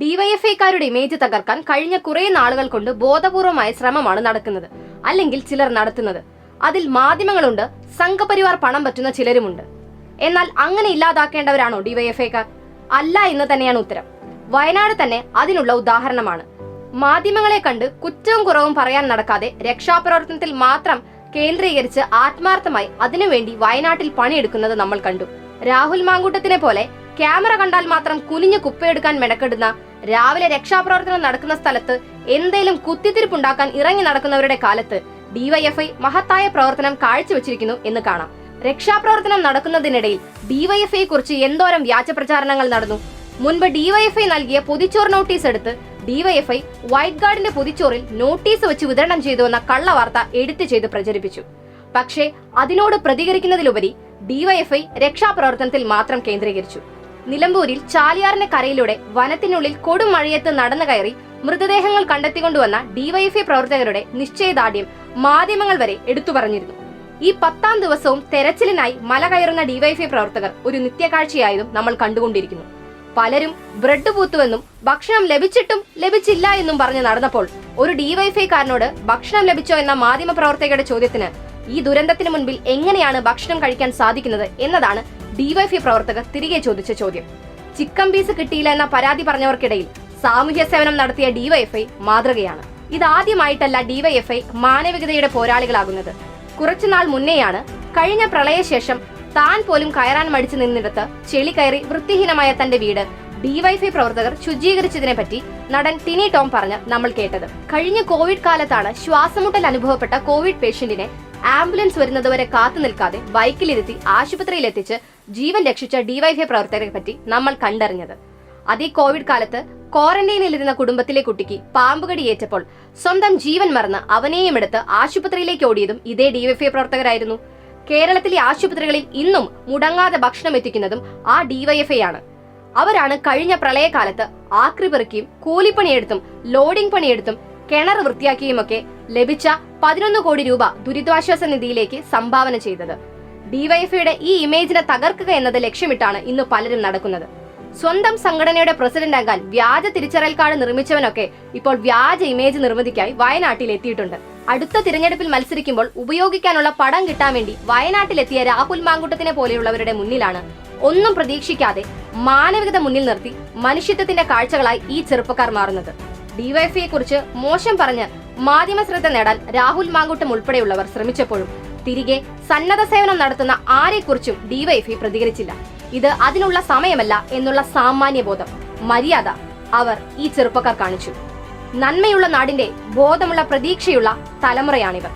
ഡിവൈഎഫ്ഐക്കാരുടെ image തകർക്കാൻ കഴിഞ്ഞ കുറെ നാളുകൾ കൊണ്ട് ബോധപൂർവമായ ശ്രമമാണ് നടക്കുന്നത്. അല്ലെങ്കിൽ ചിലർ നടത്തുന്നത്. അതിൽ മാധ്യമങ്ങളുണ്ട് സംഘപരിവാർ പണം പറ്റുന്ന ചിലരുമുണ്ട്. എന്നാൽ അങ്ങനെ ഇല്ലാതാക്കേണ്ടവരാണോ ഡിവൈഎഫ്ഐക്കാർ? അല്ല എന്ന് തന്നെയാണ് ഉത്തരം. വയനാട് തന്നെ അതിനുള്ള ഉദാഹരണമാണ്. മാധ്യമങ്ങളെ കണ്ട് കുറ്റവും കുറവും പറയാൻ നടക്കാതെ രക്ഷാപ്രവർത്തനത്തിൽ മാത്രം കേന്ദ്രീകരിച്ച് ആത്മാർത്ഥമായി അതിനുവേണ്ടി വയനാട്ടിൽ പണിയെടുക്കുന്നത് നമ്മൾ കണ്ടു. രാഹുൽ മാങ്കൂട്ടത്തിനെ പോലെ ക്യാമറ കണ്ടാൽ മാത്രം കുനിഞ്ഞു കുപ്പയെടുക്കാൻ മെനക്കെടുന്ന രാവിലെ രക്ഷാപ്രവർത്തനം നടക്കുന്ന സ്ഥലത്ത് എന്തേലും കുത്തിത്തിരിപ്പുണ്ടാക്കാൻ ഇറങ്ങി നടക്കുന്നവരുടെ കാലത്ത് ഡിവൈഎഫ്ഐ മഹത്തായ പ്രവർത്തനം കാഴ്ചവെച്ചിരിക്കുന്നു എന്ന് കാണാം. രക്ഷാപ്രവർത്തനം നടക്കുന്നതിനിടയിൽ ഡിവൈഎഫ്ഐ കുറിച്ച് എന്തോരം വ്യാജ പ്രചാരണങ്ങൾ നടന്നു? മുൻപ് ഡിവൈഎഫ്ഐ നൽകിയ പൊതിച്ചോർ നോട്ടീസ് എടുത്ത് ഡിവൈഎഫ്ഐ വൈറ്റ് ഗാർഡിന്റെ പൊതിച്ചോറിൽ നോട്ടീസ് വെച്ച് വിതരണം ചെയ്തുവെന്ന കള്ളവാർത്ത എഡിറ്റ് ചെയ്ത് പ്രചരിപ്പിച്ചു. പക്ഷേ അതിനോട് പ്രതികരിക്കുന്നതിലുപരി ഡിവൈഎഫ്ഐ രക്ഷാപ്രവർത്തനത്തിൽ മാത്രം കേന്ദ്രീകരിച്ചു. നിലമ്പൂരിൽ ചാലിയാറിന്റെ കരയിലൂടെ വനത്തിനുള്ളിൽ കൊടും മഴയത്ത് നടന്നു കയറി മൃതദേഹങ്ങൾ കണ്ടെത്തിക്കൊണ്ടുവന്ന ഡിവൈഎഫ്ഐ പ്രവർത്തകരുടെ നിശ്ചയദാർഢ്യം മാധ്യമങ്ങൾ വരെ എടുത്തു പറഞ്ഞിരുന്നു. ഈ പത്താം ദിവസവും തെരച്ചിലിനായി മല കയറുന്ന ഡിവൈഎഫ്ഐ പ്രവർത്തകർ ഒരു നിത്യകാഴ്ചയായതും നമ്മൾ കണ്ടുകൊണ്ടിരിക്കുന്നു. പലരും ബ്രെഡ് പൂത്തുവെന്നും ഭക്ഷണം ലഭിച്ചിട്ടും ലഭിച്ചില്ല എന്നും പറഞ്ഞ് നടന്നപ്പോൾ ഒരു ഡിവൈഫൈക്കാരനോട് ഭക്ഷണം ലഭിച്ചോ എന്ന മാധ്യമ പ്രവർത്തകരുടെ ചോദ്യത്തിന് ഈ ദുരന്തത്തിന് മുൻപിൽ എങ്ങനെയാണ് ഭക്ഷണം കഴിക്കാൻ സാധിക്കുന്നത് എന്നതാണ് ഡിവൈഫൈ പ്രവർത്തകർ തിരികെ ചോദിച്ച ചോദ്യം. ചിക്കൻ പീസ് കിട്ടിയില്ല എന്ന പരാതി പറഞ്ഞവർക്കിടയിൽ സാമൂഹ്യ സേവനം നടത്തിയ ഡിവൈഎഫ്ഐ മാതൃകയാണ്. ഇതാദ്യമായിട്ടല്ല ഡിവൈഎഫ്ഐ മാനവികതയുടെ പോരാളികളാകുന്നത്. കുറച്ചുനാൾ മുന്നേയാണ് കഴിഞ്ഞ പ്രളയശേഷം താൻ പോലും കയറാൻ മടിച്ചു നിന്നിടത്ത് ചെളി കയറി വൃത്തിഹീനമായ തന്റെ വീട് ഡിവൈഫൈ പ്രവർത്തകർ ശുചീകരിച്ചതിനെ പറ്റി നടൻ ടിനി ടോം പറഞ്ഞ് നമ്മൾ കേട്ടത്. കഴിഞ്ഞ കോവിഡ് കാലത്താണ് ശ്വാസമുട്ടൽ അനുഭവപ്പെട്ട കോവിഡ് പേഷ്യന്റിനെ ആംബുലൻസ് വരുന്നതുവരെ കാത്തു നിൽക്കാതെ ബൈക്കിലിരുത്തി ആശുപത്രിയിൽ എത്തിച്ച് ജീവൻ രക്ഷിച്ച ഡിവൈഫൈ പ്രവർത്തകരെ പറ്റി നമ്മൾ കണ്ടറിഞ്ഞത്. അതേ കോവിഡ് കാലത്ത് ക്വാറന്റൈനിലിരുന്ന കുടുംബത്തിലെ കുട്ടിക്ക് പാമ്പുകടി ഏറ്റപ്പോൾ സ്വന്തം ജീവൻ മറന്ന് അവനെയും എടുത്ത് ആശുപത്രിയിലേക്ക് ഓടിയതും ഇതേ ഡിവൈഫൈ പ്രവർത്തകരായിരുന്നു. കേരളത്തിലെ ആശുപത്രികളിൽ ഇന്നും മുടങ്ങാതെ ഭക്ഷണം എത്തിക്കുന്നതും ആ ഡിവൈഎഫ്ഐ ആണ്. അവരാണ് കഴിഞ്ഞ പ്രളയകാലത്ത് ആക്രി പെറുക്കിയും കൂലിപ്പണിയെടുത്തും ലോഡിംഗ് പണിയെടുത്തും കിണർ വൃത്തിയാക്കിയുമൊക്കെ ലഭിച്ച പതിനൊന്ന് കോടി രൂപ ദുരിതാശ്വാസ നിധിയിലേക്ക് സംഭാവന ചെയ്തത്. ഡിവൈഎഫ്ഐയുടെ ഈ ഇമേജിനെ തകർക്കുക എന്നത് ലക്ഷ്യമിട്ടാണ് ഇന്ന് പലരും നടക്കുന്നത്. സ്വന്തം സംഘടനയുടെ പ്രസിഡന്റ് ആകാൻ വ്യാജ തിരിച്ചറിയൽ കാർഡ് നിർമ്മിച്ചവനൊക്കെ ഇപ്പോൾ വ്യാജ ഇമേജ് നിർമ്മിതിക്കായി വയനാട്ടിൽ എത്തിയിട്ടുണ്ട് അടുത്ത തിരഞ്ഞെടുപ്പിൽ മത്സരിക്കുമ്പോൾ ഉപയോഗിക്കാനുള്ള പടം കിട്ടാൻ വേണ്ടി വയനാട്ടിലെത്തിയ രാഹുൽ മാങ്കുട്ടത്തിനെ പോലെയുള്ളവരുടെ മുന്നിലാണ്. ഒന്നും പ്രതീക്ഷിക്കാതെ മാനവികത മുന്നിൽ നിർത്തി മനുഷ്യത്വത്തിന്റെ കാഴ്ചകളായി ഈ ചെറുപ്പക്കാർ മാറുന്നത്. ഡിവൈഎഫ്ഐയെ കുറിച്ച് മോശം പറഞ്ഞ് മാധ്യമ ശ്രദ്ധ നേടാൻ രാഹുൽ മാങ്കുട്ടം ഉൾപ്പെടെയുള്ളവർ ശ്രമിച്ചപ്പോഴും തിരികെ സന്നദ്ധ സേവനം നടത്തുന്ന ആരെക്കുറിച്ചും ഡിവൈഎഫ്ഐ പ്രതികരിച്ചില്ല. ഇത് അതിനുള്ള സമയമല്ല എന്നുള്ള സാമാന്യബോധം മര്യാദ അവർ ഈ ചെറുപ്പക്കാർ കാണിച്ചു. നന്മയുള്ള നാടിന്റെ ബോധമുള്ള പ്രതീക്ഷയുള്ള തലമുറയാണിവർ.